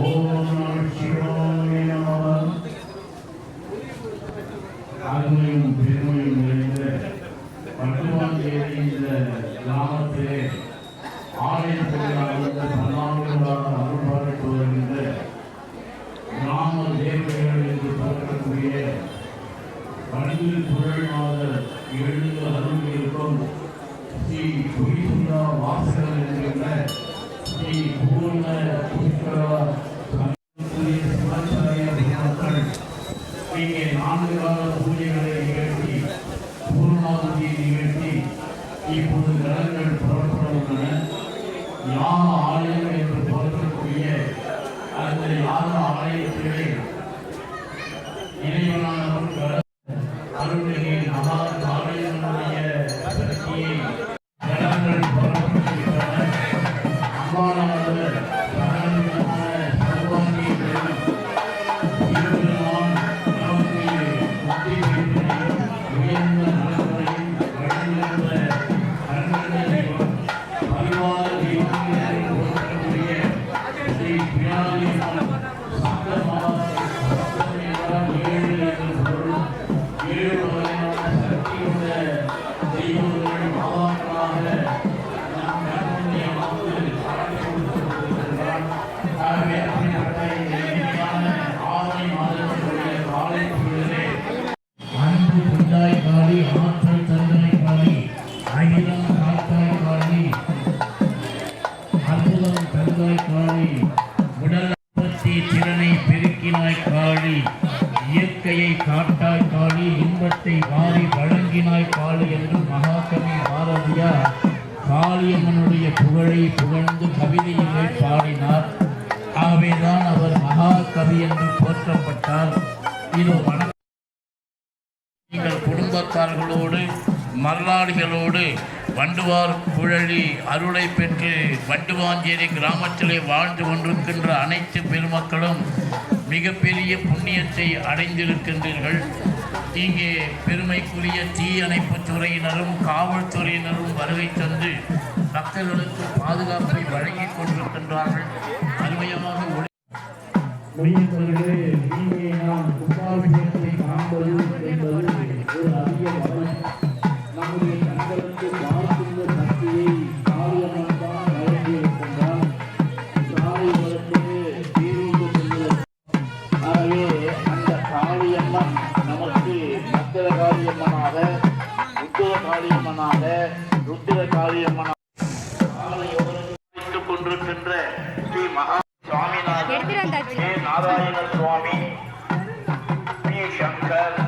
ஓம் பள்ளியில் புகழ்நாதர் எழுந்து அருள் இருக்கும் ஸ்ரீ குடிசுந்தா வாசகர் என்கின்ற ஸ்ரீ பூர்ண புஷ்கரா சங்கரிய சிவாச்சாரிய இங்கே நான்கு கால பூஜைகளை நிகழ்த்தி பூர்ணாவதியை நிகழ்த்தி இப்போது கடன்கள் புறப்பட உள்ளன யாக ஆலயம் என்று பார்க்கக்கூடிய அந்த யாக ஆலயத்திலே இறைவனானவர் திறனை பெருக்கினாய் காளி இயற்கையை காட்டாய் காளி இன்பத்தை வாரி வழங்கினாய் காளி என்று மகாகவி பாரதியார் காளியம்மனுடைய புகழை புகழ்ந்து கவிதையிலே பாடினார். ஆகவேதான் அவர் மகாகவி என்று போற்றப்பட்டார். இது வணக்கம். நீங்கள் குடும்பத்தார்களோடு மல்லாடிகளோடு வண்டுவார் குழலி அருளை பெற்று வண்டுவாஞ்சேரி கிராமத்திலே வாழ்ந்து கொண்டிருக்கின்ற அனைத்து பெருமக்களும் மிகப்பெரிய புண்ணியத்தை அடைந்திருக்கின்றீர்கள். இங்கே பெருமைக்குரிய தீயணைப்பு துறையினரும் காவல்துறையினரும் வருகை தந்து பக்தர்களுக்கு பாதுகாப்பை வழங்கிக் கொண்டிருக்கின்றார்கள். அருமையாக ஒளி காளியம்மனாக உத்தர காளியம்மனாக ருத்திர காளியம்மனாக கொண்டிருக்கின்ற ஸ்ரீ மகா சுவாமிநாதன் நாராயண சுவாமி பி. சங்கர்